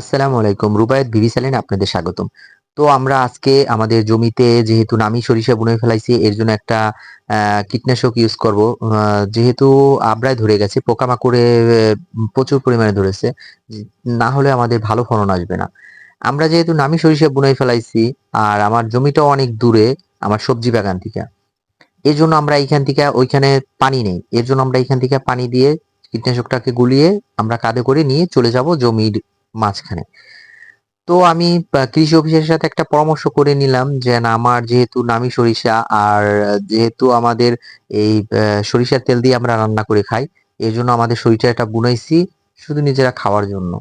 আসসালামু আলাইকুম। রুবায়ত বিবি চ্যানেলে আপনাদের স্বাগতম। তো আমরা আজকে আমাদের জমিতে যেহেতু নামি সরিষা বুনে ফেলাইছি এর জন্য একটা কীটনাশক ইউজ করব। যেহেতু আবরায় ধরে গেছে, পোকামাকড়ে প্রচুর পরিমাণে ধরেছে। না হলে আমাদের ভালো ফলন আসবে না। আমরা যেহেতু নামি সরিষা বুনে ফেলাইছি আর আমার জমিটাও অনেক দূরে আমার সবজি বাগান থেকে। এজন্য আমরা এইখান থেকে ওইখানে পানি নেই। এর জন্য আমরা এইখান থেকে পানি দিয়ে কীটনাশকটাকে গুলিয়ে আমরা কাঁধে করে নিয়ে চলে যাব জমির মাঝখানে। তো আমি কৃষি অফিসের সাথে একটা পরামর্শ করে নিলাম যে আমার যেহেতু নামি সরিষা আর যেহেতু আমাদের এই সরিষার তেল দিয়ে আমরা রান্না করে খাই এজন্য আমাদের সরিষাটা বুনাইছি শুধু নিজেরা খাওয়ার জন্য।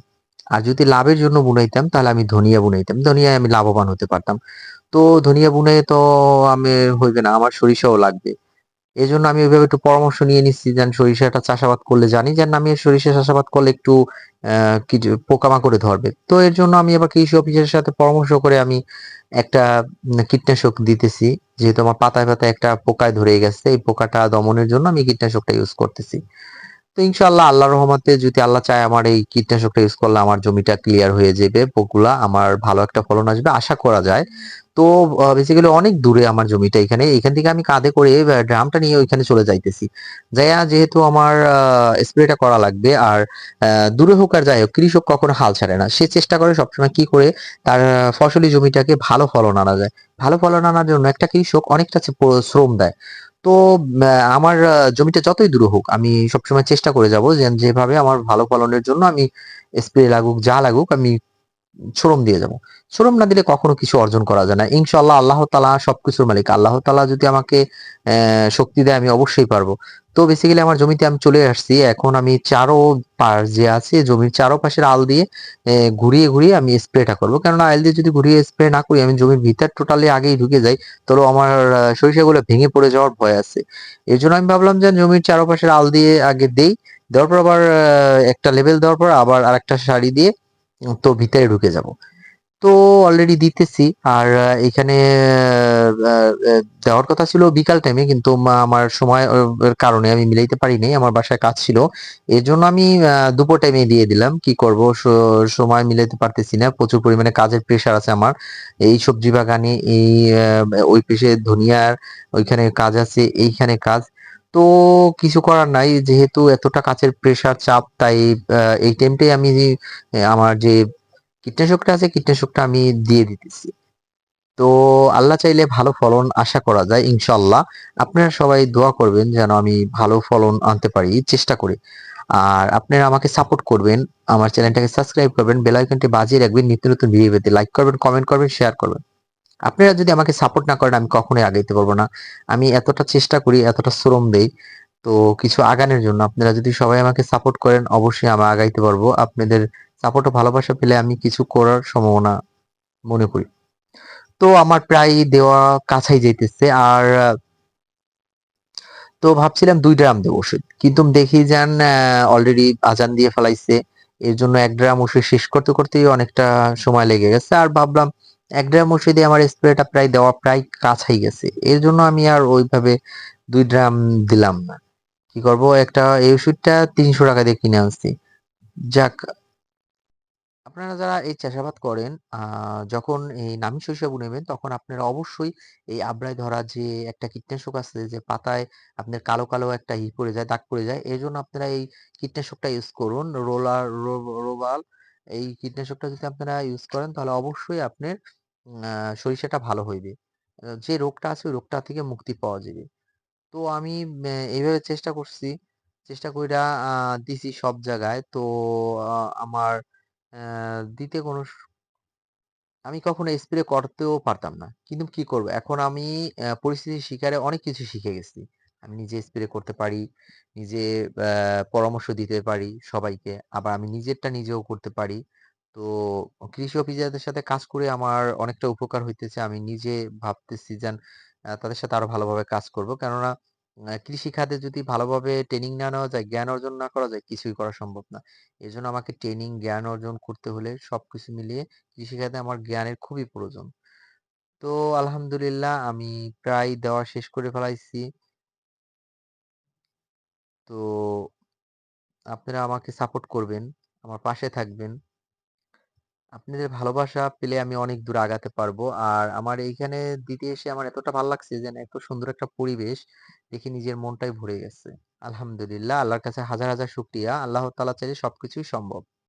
আর যদি লাভের জন্য বুনাইতাম, তাহলে আমি ধনিয়া বুনাইতাম। ধনিয়ায় আমি লাভবান হতে পারতাম। তো ধনিয়া বুনে তো আমি হইবে না, আমার সরিষাও লাগবে। এজন্য আমি ওইভাবে একটু পরামর্শ নিয়ে নিচ্ছি, যেন সরিষাটা চাষাবাদ করলে জানি যে আমি সরিষা চাষাবাদ করলে একটু কিছু পোকামাকড়ে ধরবে। তো এর জন্য আমি আবার কৃষি অফিসের সাথে পরামর্শ করে আমি একটা কীটনাশক দিতেছি। যেহেতু আমার পাতায় পাতায় একটা পোকায় ধরে গেছে, এই পোকাটা দমনের জন্য আমি কীটনাশকটা ইউজ করতেছি। তো ইনশাআল্লাহ আল্লাহ রহমতে যদি আল্লাহ চায় আমার এই কীটনাশকটা ইউজ করলে আমার জমিটা ক্লিয়ার হয়ে যাবে, পোকগুলা আমার ভালো একটা ফলন আসবে, আশা করা যায়। তো বেসিক্যালি অনেক দূরে আমার জমিটা এখানে। এখান থেকে আমি কাঁধে করে ড্রামটা নিয়ে ওইখানে চলে যাইতেছি। যাইয়া যেহেতু আমার স্প্রেটা করা লাগবে, আর দূরে হোক আর যাই হোক, কৃষক কখনো হাল ছাড়ে না। সে চেষ্টা করে সবসময় কি করে, তার ফসলি জমিটাকে ভালো ফলন আনা যায়। ভালো ফলন আনার জন্য একটা কৃষক অনেকটা শ্রম দেয়। তো আমার জমিটা যতই দূরে হোক, আমি সবসময় চেষ্টা করে যাব যেভাবে আমার ভালো ফলনের জন্য আমি স্প্রে লাগুক, যা লাগুক, আমি শ্রম দিয়ে যাব। শ্রম না দিলে কখনো কিছু অর্জন করা যায় না। ইনশাল্লাহ আল্লাহ তালা সবকিছুর মালিক। আল্লাহ তালা যদি আমাকে শক্তি দেয়, আমি অবশ্যই পারব। তো বেসিক্যালি আমার জমিতে আমি চলে আসছি। এখন আমি চারো পাশ যে আছে, জমির চারো পাশের আল দিয়ে ঘুরিয়ে ঘুরিয়ে আমি স্প্রেটা করব। কেননা আল দিয়ে যদি ঘুরিয়ে স্প্রে না করি, আমি জমির ভিতর টোটালি আগেই ঢুকে যাই, তাহলে আমার সরিষাগুলো ভেঙে পড়ে যাওয়ার ভয় আছে। এর জন্য আমি ভাবলাম যে জমির চারপাশের আল দিয়ে আগে দেই। দেওয়ার পর আবার একটা লেভেল দেওয়ার পর আবার আরেকটা শাড়ি দিয়ে তো ভিতরে ঢুকে যাব। তো অলরেডি দিতেছি আর এখানে দেওয়ার কথা ছিল বিকাল টাইমে কিন্তু আমার সময় কারণে আমি মিলাইতে পারিনি, আমার বাসায় কাজ ছিল। এর জন্য আমি দুপুর টাইমে দিয়ে দিলাম। কি করব? সময় মিলাইতে পারতেছি না। প্রচুর পরিমাণে কাজের প্রেশার আছে আমার। এই সবজি বাগানে, এই ওই পেশে ধনিয়ার, ওইখানে কাজ আছে, এইখানে কাজ। তো কিছু করার নাই, যেহেতু এতটা কাছের প্রেশার চাপ, তাই এই টাইমটাই আমি আমার যে কীটনাশকটা আছে, কীটনাশকটা আমি দিয়ে দিতেছি। তো আল্লাহ চাইলে ভালো ফলন আশা করা যায় ইনশাল্লাহ আপনারা সবাই দোয়া করবেন যেন আমি ভালো ফলন আনতে পারি, চেষ্টা করি। আর আপনারা আমাকে সাপোর্ট করবেন, আমার চ্যানেলটাকে সাবস্ক্রাইব করবেন বেল আইকনটি বাজিয়ে রাখবেন, নিত্য নতুন ভিডিও পেতে। লাইক করবেন কমেন্ট করবেন শেয়ার করবেন। আপনারা যদি আমাকে সাপোর্ট না করেন, আমি কখনোই আগাইতে পারব না। আমি এতটা চেষ্টা করি, এতটা শ্রম দেই, তো কিছু আগানের জন্য। আপনারা যদি সবাই আমাকে সাপোর্ট করেন, অবশ্যই আমি আগাইতে পারব। আপনাদের সাপোর্ট ও ভালোবাসা পেলে আমি কিছু করার সম্ভাবনা মনে করি। তো আমার প্রায় দেওয়া কাছাই যেতেছে আর, তো ভাবছিলাম দুই ড্রাম দেবো ওষুধ। কিন্তু দেখি যান অলরেডি আজান দিয়ে ফেলাইছে। এর জন্য এক ড্রাম ওষুধ শেষ করতে করতেই অনেকটা সময় লেগে গেছে। আর ভাবলাম এক ড্রাম ওষুধে আমার স্প্রেটা প্রায় দেওয়া প্রায় কাছাই গেছে। এর জন্য আমি আর ওইভাবে দুই ড্রাম দিলাম না। কি করব? একটা এই ওষুধটা তিনশো টাকা দিয়ে কিনে আনছি। যাক, আপনারা যারা এই চাষাবাদ করেন যখন এই নামি সরিষা বুনবেন, তখন আপনারা অবশ্যই এই আবরায় ধরা যে একটা কীটনাশক আছে যে পাতায় আপনার কালো কালো একটা ই পড়ে যায়, দাগ পড়ে যায় এই জন্য আপনারা এই কীটনাশকটা ইউজ করুন। রোলার রোবাল এই কীটনাশকটা যদি আপনারা ইউজ করেন, তাহলে অবশ্যই আপনার সরিষাটা ভালো হইবে যে রোগটা আছে, ওই রোগটা থেকে মুক্তি পাওয়া যাবে তো আমি এইভাবে চেষ্টা করছি চেষ্টা কইরা দিছি সব জায়গায় তো আমার দিতে কোনো আমি কখনো স্প্রে করতেও পারতাম না। কিন্তু কি করব? এখন আমি পরিস্থিতির শিকারে অনেক কিছু শিখে গেছি। আমি নিজে স্প্রে করতে পারি, নিজে পরামর্শ দিতে পারি সবাইকে। আবার আমি নিজেরটা নিজেও করতে পারি। তো কৃষি অফিসারদের সাথে কাজ করে আমার অনেকটা উপকার হইতেছে। আমি নিজে ভাবতেছি যেন তাদের সাথে আরও ভালোভাবে কাজ করব। কেননা কৃষি খাতে যদি ভালোভাবে ট্রেনিং না নেওয়া যায়, জ্ঞান অর্জন না করা যায়, কিছুই করা সম্ভব না। এই জন্য আমাকে ট্রেনিং, জ্ঞান অর্জন করতে হলে সবকিছু মিলিয়ে কৃষি খাতে আমার জ্ঞানের খুবই প্রয়োজন। তো আলহামদুলিল্লাহ আমি প্রায় দেওয়া শেষ করে ফেলাইছি। তো আপনারা আমাকে সাপোর্ট করবেন, আমার পাশে থাকবেন। আপনাদের ভালোবাসা পেলে আমি অনেক দূর আগাতে পারব। আর আমার এইখানে দিতে এসে আমার এতটা ভালো লাগছে যে এত সুন্দর একটা পরিবেশ দেখে নিজের মনটাই ভরে গেছে। আলহামদুলিল্লাহ আল্লাহর কাছে হাজার, হাজার শুক্রিয়া আল্লাহ তালা চাইলে সবকিছুই সম্ভব।